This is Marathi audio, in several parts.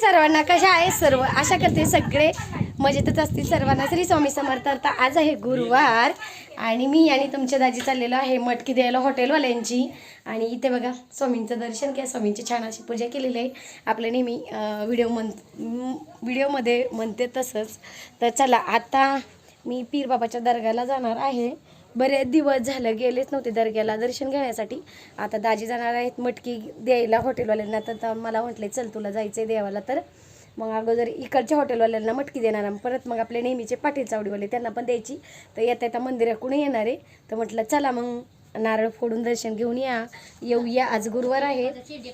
सर्वांना कशा आहे सर्व? आशा करते सगळे मजेतच असतील सर्वांना. श्री स्वामी समर्थ. तर आज आहे गुरुवार आणि मी आणि तुमच्या दाजी चाललेलो आहे मटकी द्यायला हॉटेलवाल्यांची. आणि इथे बघा स्वामींचं दर्शन किंवा स्वामींची छान अशी पूजा केलेली आहे. आपल्या नेहमी व्हिडिओ म्हण व्हिडिओमध्ये म्हणते तसंच. तर चला आता मी पीरबाबाच्या दर्गाला जाणार आहे. बरेच दिवस झालं गेलेच नव्हते दर्ग्याला दर्शन घेण्यासाठी. आता दाजी जाणार आहेत मटकी द्यायला हॉटेलवाल्यांना. तर तर मला म्हटले चल तुला जायचं आहे देवाला तर. मग अगोदर इकडच्या हॉटेलवाल्यांना मटकी देणार परत मग आपले नेहमीचे पाटील चावडीवाले त्यांना पण द्यायची. तर येता येता मंदिराकडून येणार आहे? तर म्हटलं चला मग नारळ फोडून दर्शन घेऊन या. येऊया. आज गुरुवार आहे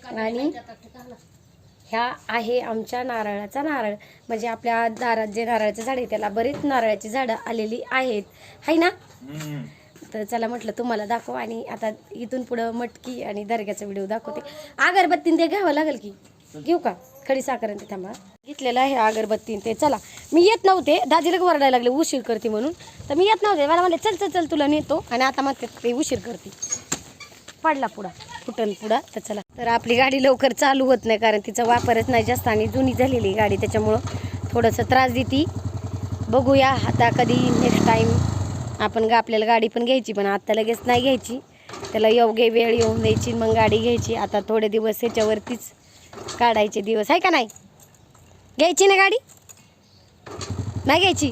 आणि ह्या आहे आमच्या नारळाचा नारळ. म्हणजे आपल्या दारात जे नारळाचं झाड आहे त्याला बरेच नारळाची झाडं आलेली आहेत. हाय ना? तर चला म्हटलं तुम्हाला दाखव आणि आता इथून पुढं मटकी आणि दर्ग्याचा व्हिडिओ दाखवते. अगरबत्तीन ते घ्यावं लागेल की? घेऊ का? खडी साखर आणि ते थांबा. घेतलेलं आहे अगरबत्तीन ते. चला. मी येत नव्हते. दाजीला वरडायला लागले उशीर करते म्हणून. तर मी येत नव्हते. मला म्हणले चल चल चल तुला नेतो. आणि आता मात्र ते उशीर करते. पडला पुढा. फुटल पुढा. तर चला. तर आपली गाडी लवकर चालू होत नाही कारण तिचा वापरच नाही जास्त आणि जुनी झालेली गाडी. त्याच्यामुळं थोडंसं त्रास देती. बघूया आता कधी नेक्स्ट टाईम आपण गा आपल्याला गाडी पण घ्यायची पण आता लगेच नाही घ्यायची. त्याला योग्य वेळ येऊन द्यायची मग गाडी घ्यायची. आता थोडे दिवस ह्याच्यावरतीच काढायचे दिवस. आहे का नाही? घ्यायची ना गाडी? नाही घ्यायची?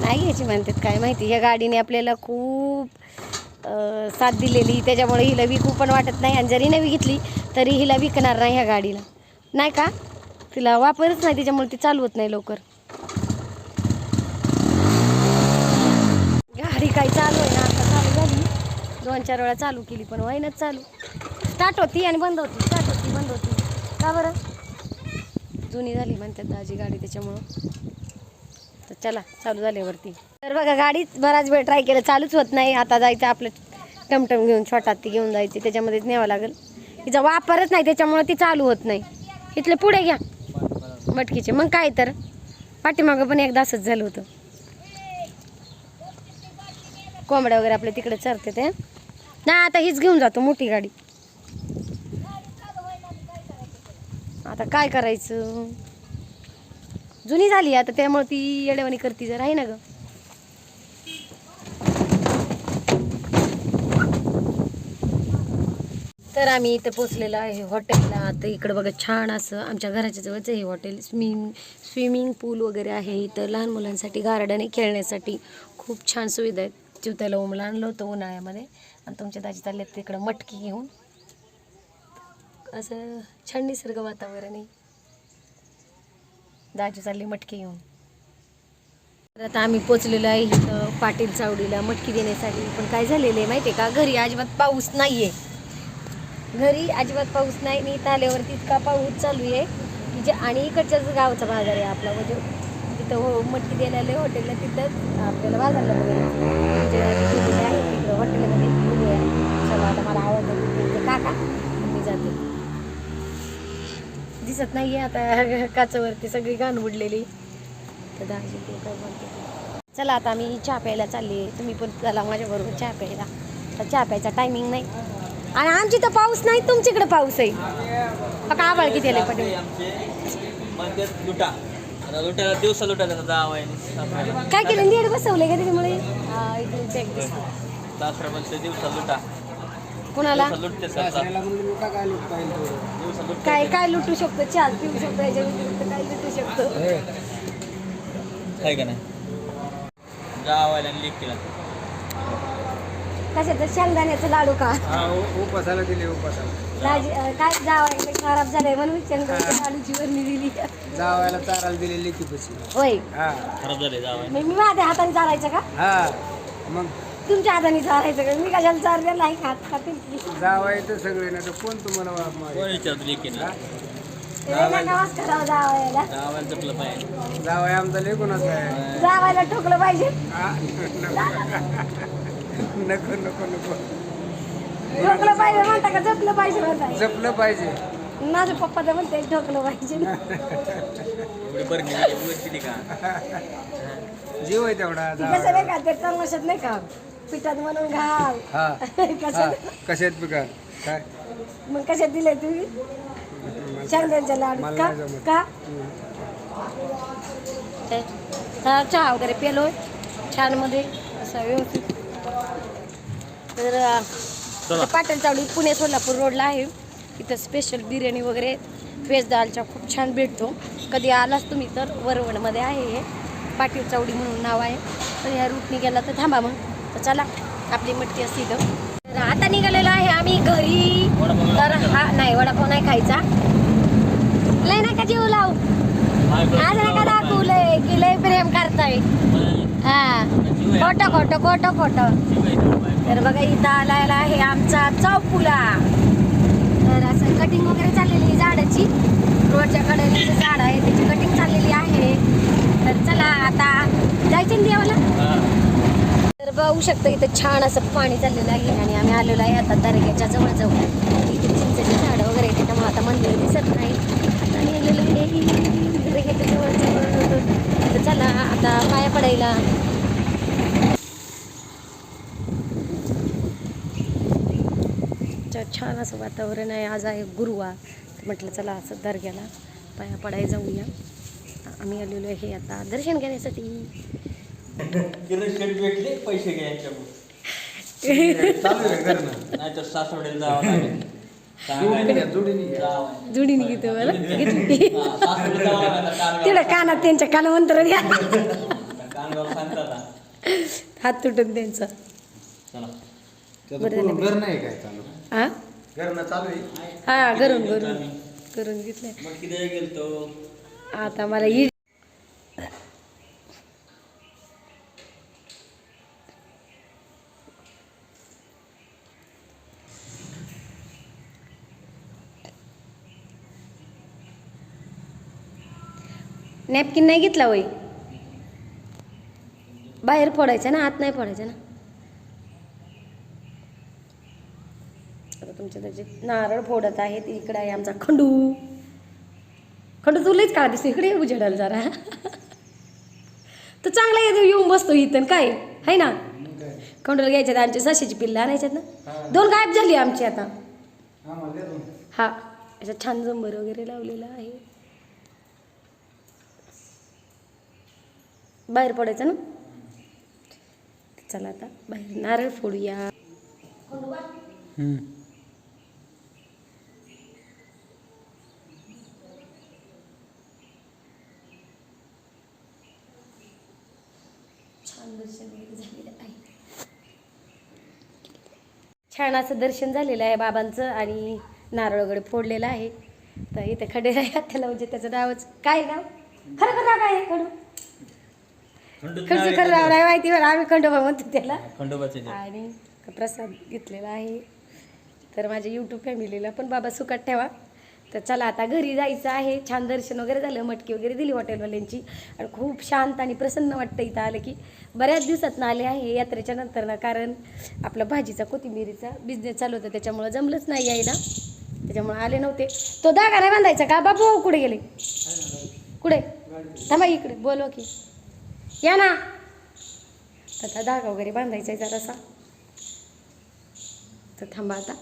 नाही घ्यायची म्हणतात काय माहिती. ह्या गाडीने आपल्याला खूप साथ दिलेली. त्याच्यामुळे हिला विकू पण वाटत नाही. आणि जरी नाही घेतली तरी हिला विकणार नाही ह्या गाडीला. नाही का? तिला वापरच नाही. त्याच्यामुळे ती चालवत नाही लवकर गाडी काही चालू आहे ना आता चालू झाली. दोन चार वेळा चालू केली पण होईनच चालू. स्टार्ट होती आणि बंद होती स्टार्ट होती बंद होती. का बरं? जुनी झाली म्हणतात दाजी गाडी त्याच्यामुळं. तर चला चालू झाल्यावरती तर बघा गाडीच बराच वेळ ट्राय केलं चालूच होत नाही. आता जायचं आपलं टमटम घेऊन छोटात ती घेऊन जायची त्याच्यामध्येच न्यावं लागेल. तिचा वापरच नाही त्याच्यामुळं ती चालू होत नाही. इथले पुढे घ्या. मटकीचे. मग काय तर? पाठीमागं पण एकदा असंच झालं होतं. कोंबड्या वगैरे आपल्या तिकडे चरते ते. नाही आता हीच घेऊन जातो मोठी गाडी. आता काय करायचं? जुनी झाली आता त्यामुळे ती येडेवाणी करते जर आहे ना ग? तर आम्ही इथं पोचलेलो आहे हॉटेलला. आता इकडं बघा छान असं आमच्या घराच्या जवळच आहे हे हॉटेल. स्विमिंग स्विमिंग पूल वगैरे आहे इथं. लहान मुलांसाठी गार्डन आहे खेळण्यासाठी. खूप छान सुविधा आहेत. चिवत्याला उमला आणलं होतं उन्हाळ्यामध्ये. आणि तुमच्या दाजी चालले तिकडं मटकी घेऊन. असं छान निसर्ग वातावरण आहे. दाजी चालली मटकी घेऊन. तर आता आम्ही पोचलेलो आहे इथं पाटील चावडीला मटकी देण्यासाठी. पण काय झालेलं आहे माहिती आहे का? घरी अजिबात पाऊस नाही आहे घरी अजिबात पाऊस नाही. आणि इथं आल्यावरती इतका पाऊस चालू आहे की जे आणि इकडच्याच गावचा बाजार आहे आपला. म्हणजे तिथं हो मटकी द्यायला आले हॉटेलला तिथंच आपल्याला बाजारला वगैरे म्हणजे तिथे आहे तिकडं हॉटेलमध्ये बघूया चला आता मला आवडतं काका मी जाते. दिसत नाही आहे आता काचावरती सगळी घाण उडलेली. तर दाजी ते काय बोलते. चला आता मी चहा प्यायला चालली आहे. तुम्ही पण चला माझ्याबरोबर चहा प्यायला. तर चहा प्यायचा टायमिंग नाही. आणि आमची तर पाऊस नाही तुमच्याकडे पाऊस आहे. का आबाळ किती आले पटेल. आता लुटायला दिवसा लुटायला काय केलं? नीट बसवलंय का त्याच्यामुळे? हा, check दिसतं. म्हणते दिवसा लुटा. कुणाला? दिवसा लुटते सरकार दिवसा लुट काय काय लुटू शकतो? चहा पिऊ शकतो याच्या व्यतिरिक्त काय लुटू शकतो? आहे का नाही? केला कशाचं? शेंगदाण्याचं लाडू का? हा उ- उपासाला दिले उपासाला काय जावायला खराब झालंय म्हणून शेंगदाण्याच्या लाडूची वर्णी दिली. जावायला चाराला दिले लेखी पशी होय. हा. खराब झाले जावाय मी माझ्या हाताने चालायचं का? हा. मग? तुमच्या हाताने चालायचं का? मी कशाला चालले नाही खात खातील जावाय तर सगळे ना तर कोण तुम्हाला वाप मारेल? कोण विचारतो लय करावं जावायला. पाहिजे. जावाय आमचा लेखूनच आहे. जावायला ठोकलं पाहिजे. हा, नको नको नको. ठोकलं पाहिजे म्हणता का? जपलं पाहिजे म्हणताय जपलं पाहिजे. माझे पप्पा तर म्हणते ठोकलं पाहिजे. एवढी किती का? जीव आहे तेवढा. कसं नाही का ते तमाशात नाही का? पिठात म्हणून घाल. हा. कसं कशात पिकार? काय? मग कशात दिले तुम्ही? शेंगदाण्याच्या लाडू. का. का? ते तर चहा वगैरे पेलो छानमध्ये. असं व्यवस्थित. तर चला. चावडी पुणे सोलापूर रोडला आहे. इथं स्पेशल बिर्याणी वगैरे व्हेज दालचा खूप छान भेटतो. कधी आलाच तुम्ही तर वरवणमध्ये आहे हे. पाटील चावडी म्हणून नाव आहे. तर ह्या रूटने गेला तर थांबा मग. तर चला आपली मटकी असते इथं. तर आता निघालेलो आहे आम्ही घरी. तर हा नाही वडापाव नाही खायचा. लय नका जीव लावू. आज नका दाखवलंय की लय प्रेम करताय. हा. खोटं खोटं खोटं खोटं. तर बघा इथं आलायला आहे आमचा चौपुला तर असं कटिंग वगैरे चाललेली झाडाची. रोडच्या कडेने जे झाड आहे त्याची कटिंग चाललेली आहे. तर चला आता जायचं देवाला? तर बघू शकता इथं छान असं पाणी चाललेलं आहे आणि आम्ही आलेलो आहे आता दर्ग्याच्या जवळ जाऊ इथे चिंचेची झाडं वगैरे त्याच्यामुळे आता मंदिर दिसत नाही आता आलेलो आहे. दर्ग्याच्या जवळ जवळ तर चला आता पाया पडायला च्या छान असं वातावरण आहे. आज आहे गुरुवार. तर म्हटलं चला असं दर्ग्याला पाया पडाय जाऊया. आम्ही आलेलो आहे आता दर्शन घेण्यासाठी. भेटले पैसे जोडीने घ्या, घ्या. घेतो मला. घेतली हा. तिकडं कानात त्यांच्या सांगतात हा. हात तुटून त्यांचं. बरं नाही काय चालू हा करणं चालू आहे हा करून करून करून घेतलंय. मग किती गेलतो? आता मला नॅपकिन नाही घेतला वय बाहेर फोडायचं ना आत नाही फोडायचं ना? आता तुमच्या त्याचे नारळ फोडत आहेत. इकडे आहे आमचा खंडू. खंडू तुलाच काळा दिसतो इकडे उजेडायला जरा. तर चांगला येतो येऊन बसतो इथं. काय? आहे ना? खंडूला घ्यायच्यात आमच्या साशीची पिल्लं आणायच्यात ना? दोन गायब झाली आमची आता. हा अशा छान जंबर वगैरे लावलेला आहे. बाहेर पडायचं ना? चला आता बाहेर. नारळ फोडूया. दर्शन झालेलं आहे छान असं दर्शन झालेलं आहे बाबांचं आणि नारळ वगैरे फोडलेलं आहे. तर इथे खडेरा आहे त्याला म्हणजे त्याचं नावच काय नाव? खरं खरं नाव काय खडू? खडचं खरं नाव नाही माहिती पण आम्ही खंडोबा म्हणतो त्याला. आणि प्रसाद घेतलेला आहे. तर माझ्या यूट्यूब फॅमिलीला पण बाबा सुखात ठेवा. तर चला आता घरी जायचं आहे. छान दर्शन वगैरे झालं मटकी वगैरे दिली हॉटेलवाल्यांची आणि खूप शांत आणि प्रसन्न वाटतं इथं आलं की. बऱ्याच दिवसात आले आहे यात्रेच्या नंतर ना कारण आपला भाजीचा कोथिंबिरीचा बिझनेस चालू होता. त्याच्यामुळं जमलंच नाही यायला. त्याच्यामुळे आले नव्हते. तो धागा नाही बांधायचा का? बाबू कुठे गेले? कुठे? थांबा इकडे बोलवा की. या ना. आता धागा वगैरे बांधायचा आहे जरासा. तर थांबा आता.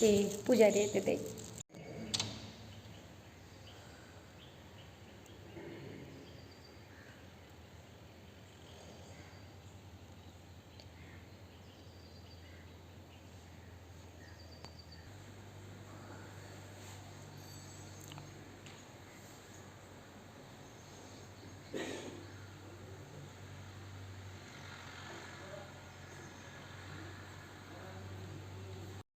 ते पुजारी येते ते.